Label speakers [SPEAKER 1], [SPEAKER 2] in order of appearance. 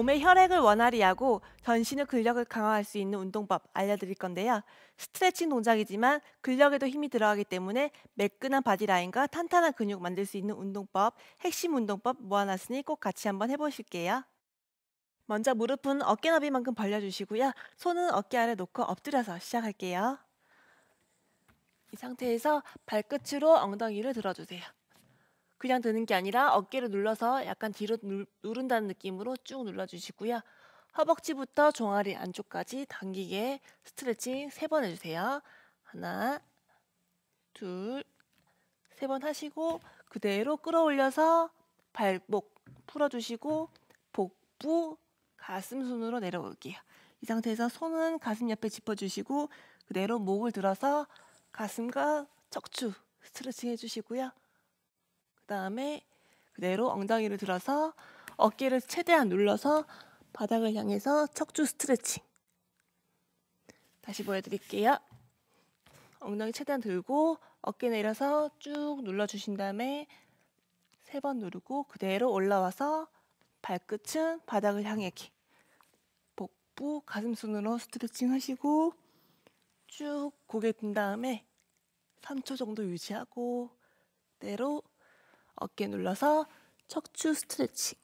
[SPEAKER 1] 몸의 혈액을 원활히 하고 전신의 근력을 강화할 수 있는 운동법 알려드릴 건데요. 스트레칭 동작이지만 근력에도 힘이 들어가기 때문에 매끈한 바디라인과 탄탄한 근육 만들 수 있는 운동법, 핵심 운동법 모아놨으니 꼭 같이 한번 해보실게요. 먼저 무릎은 어깨 너비만큼 벌려주시고요. 손은 어깨 아래 놓고 엎드려서 시작할게요. 이 상태에서 발끝으로 엉덩이를 들어주세요. 그냥 드는 게 아니라 어깨를 눌러서 약간 뒤로 누, 누른다는 느낌으로 쭉 눌러주시고요. 허벅지부터 종아리 안쪽까지 당기게 스트레칭 세번 해주세요. 하나, 둘, 세 번 하시고 그대로 끌어올려서 발목 풀어주시고 복부, 가슴 순으로 내려올게요. 이 상태에서 손은 가슴 옆에 짚어주시고 그대로 목을 들어서 가슴과 척추 스트레칭 해주시고요. 그 다음에 그대로 엉덩이를 들어서 어깨를 최대한 눌러서 바닥을 향해서 척추 스트레칭. 다시 보여드릴게요. 엉덩이 최대한 들고 어깨 내려서 쭉 눌러주신 다음에 세 번 누르고 그대로 올라와서 발끝은 바닥을 향해 복부 가슴 순으로 스트레칭 하시고 쭉 고개 든 다음에 3초 정도 유지하고 그대로 어깨 눌러서 척추 스트레칭